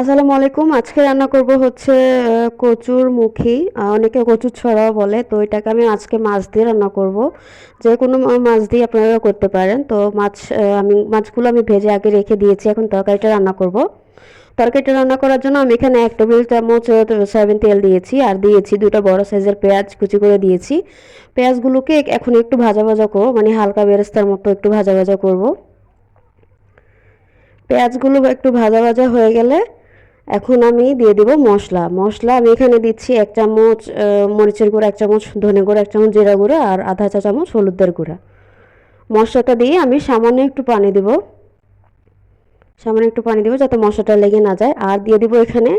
আসসালামু আলাইকুম। আজকে রান্না করব হচ্ছে কচুর মুখী। অনেকে কচুর ছড়াও বলে, তো এটাকে আমি আজকে মাছ দিয়ে রান্না করব। যে কোনো মাছ দিয়ে আপনারা করতে পারেন। তো মাছ আমি, মাছগুলো আমি ভেজে আগে রেখে দিয়েছি, এখন তরকারিটা রান্না করব। তরকারিটা রান্না করার জন্য আমি এখানে এক টেবিল চামচ সয়াবিন তেল দিয়েছি, আর দিয়েছি দুটো বড় সাইজের পেঁয়াজ কুচি করে দিয়েছি। পেঁয়াজগুলোকে এখন একটু ভাজা ভাজা করব মানে হালকা বেরেস্তার মতো একটু ভাজা ভাজা করব। পেঁয়াজগুলো একটু ভাজা ভাজা হয়ে গেলে এখন আমি দিয়ে দিব মশলা। মশলা আমি এখানে দিচ্ছি এক চামচ মরিচের গুঁড়া, এক চামচ ধনে গুঁড়া, এক চামচ জিরা গুঁড়ো আর আধা চা চামচ হলুদের গুঁড়া। মশলাটা দিয়ে আমি সামান্য একটু পানি দিব। সামান্য একটু পানি দিব যাতে মশলাটা লেগে না যায়। আর দিয়ে দিব এখানে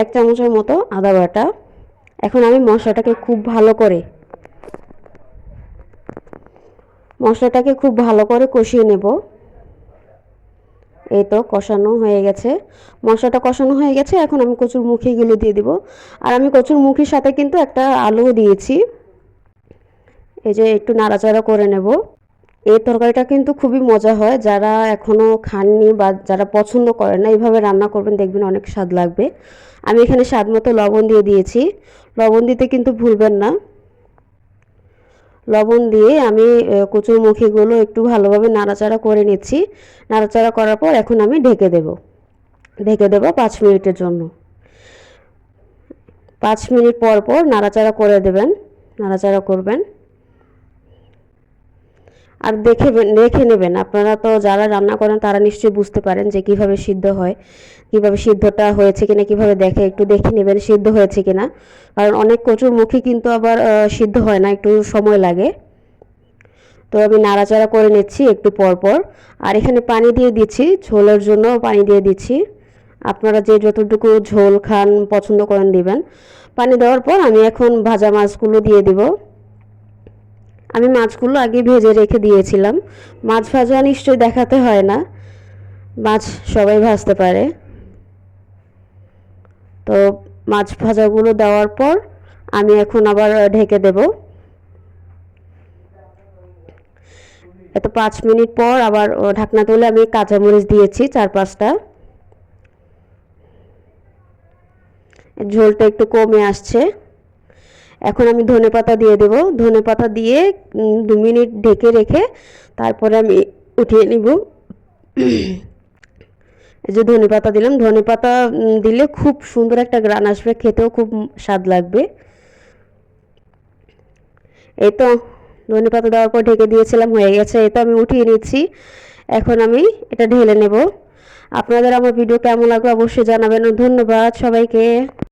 এক চামচের মতো আদা বাটা। এখন আমি মশলাটাকে খুব ভালো করে, মশলাটাকে খুব ভালো করে কষিয়ে নেব। এই তো কষানো হয়ে গেছে। মশলাটা কষানো হয়ে গেছে, এখন আমি কচুর মুখি মুখিগুলো দিয়ে দিব। আর আমি কচুর মুখির সাথে কিন্তু একটা আলুও দিয়েছি। এই যে একটু নাড়াচাড়া করে নেব। এই তরকারিটা কিন্তু খুবই মজা হয়। যারা এখনও খাননি বা যারা পছন্দ করে না, এইভাবে রান্না করবেন, দেখবেন অনেক স্বাদ লাগবে। আমি এখানে স্বাদ মতো লবণ দিয়ে দিয়েছি। লবণ দিতে কিন্তু ভুলবেন না। লবণ দিয়ে আমি আহ, একটু ভালোভাবে নাড়াচাড়া করে নিচ্ছি। নাড়াচাড়া করার পর এখন আমি ঢেকে দেব। ঢেকে দেব পাঁচ মিনিটের জন্য। পাঁচ মিনিট পর পর নাড়াচাড়া করে দেবেন। নাড়াচাড়া করবেন। আর দেখে দেখে নেবেন। আপনারা তো যারা রান্না করেন তারা নিশ্চয়ই বুঝতে পারেন যে কীভাবে সিদ্ধ হয়, কীভাবে সিদ্ধটা হয়েছে কিনা, কীভাবে দেখে, একটু দেখে নেবেন সিদ্ধ হয়েছে কিনা। কারণ অনেক কচুর মুখে কিন্তু আবার সিদ্ধ হয় না, একটু সময় লাগে। তো আমি নাড়াচাড়া করে নিচ্ছি একটু পর পর। আর এখানে পানি দিয়ে দিচ্ছি, ঝোলের জন্য পানি দিয়ে দিচ্ছি। আপনারা যে যতটুকু ঝোল খান পছন্দ করেন দিবেন। পানি দেওয়ার পর আমি এখন ভাজা মাছগুলো দিয়ে দিব। আমি মাছগুলো আগে ভেজে রেখে দিয়েছিলাম। মাছ ভাজা নিশ্চয়ই দেখাতে হয় না। মাছ সবাই ভাজতে পারে। তো মাছ ভাজাগুলো দেওয়ার পর আমি এখন আবার ঢেকে দেব। এত পাঁচ মিনিট পর আবার ঢাকনা তুলে আমি কাঁচামরিচ দিয়েছি চার পাঁচটা। ঝোলটা একটু কমে আসছে। এখন আমি ধনে পাতা দিয়ে দেব। ধনে পাতা দিয়ে দু মিনিট ঢেকে রেখে তারপরে আমি উঠিয়ে নিব। এই যে ধনে পাতা দিলাম। ধনে পাতা দিলে খুব সুন্দর একটা গ্রান আসবে। খেতেও খুব স্বাদ লাগবে। এই তো, ধনে পাতা দেওয়ার পর ঢেকে দিয়েছিলাম, হয়ে গেছে। এই তো আমি উঠিয়ে নিচ্ছি। এখন আমি এটা ঢেলে নেব। আপনাদের আমার ভিডিও কেমন লাগবে অবশ্যই জানাবেন। ধন্যবাদ সবাইকে।